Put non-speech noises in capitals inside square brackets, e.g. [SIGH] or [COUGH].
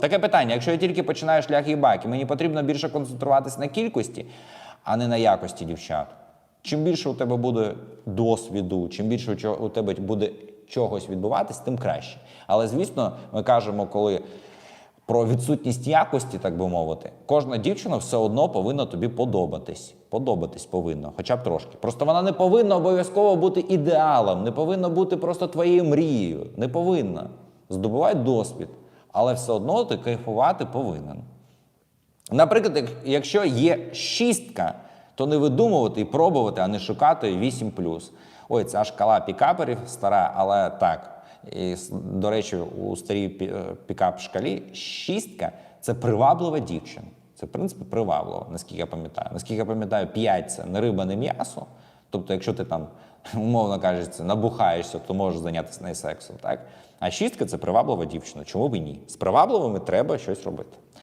Таке питання: якщо я тільки починаю шлях їбаки, мені потрібно більше концентруватися на кількості, а не на якості дівчат. Чим більше у тебе буде досвіду, чим більше у тебе буде чогось відбуватись, тим краще. Але звісно, ми кажемо, коли про відсутність якості, так би мовити, кожна дівчина все одно повинна тобі подобатись. Подобатись повинна, хоча б трошки. Просто вона не повинна обов'язково бути ідеалом, не повинна бути просто твоєю мрією. Не повинна. Здобувай досвід, але все одно ти кайфувати повинен. Наприклад, якщо є шістка, то не видумувати і пробувати, а не шукати 8 Ой, ця шкала пікаперів стара, але так. І, до речі, у старій е, пікап-шкалі шістка це приваблива дівчина. Це, в принципі, привабливо, наскільки я пам'ятаю. Наскільки я пам'ятаю, 5 це не риба, не м'ясо. Тобто, якщо ти там, [LAUGHS] умовно кажучи, набухаєшся, то можеш зайнятися нею сексом, так? А шістка це приваблива дівчина. Чому б і ні? З привабливими треба щось робити.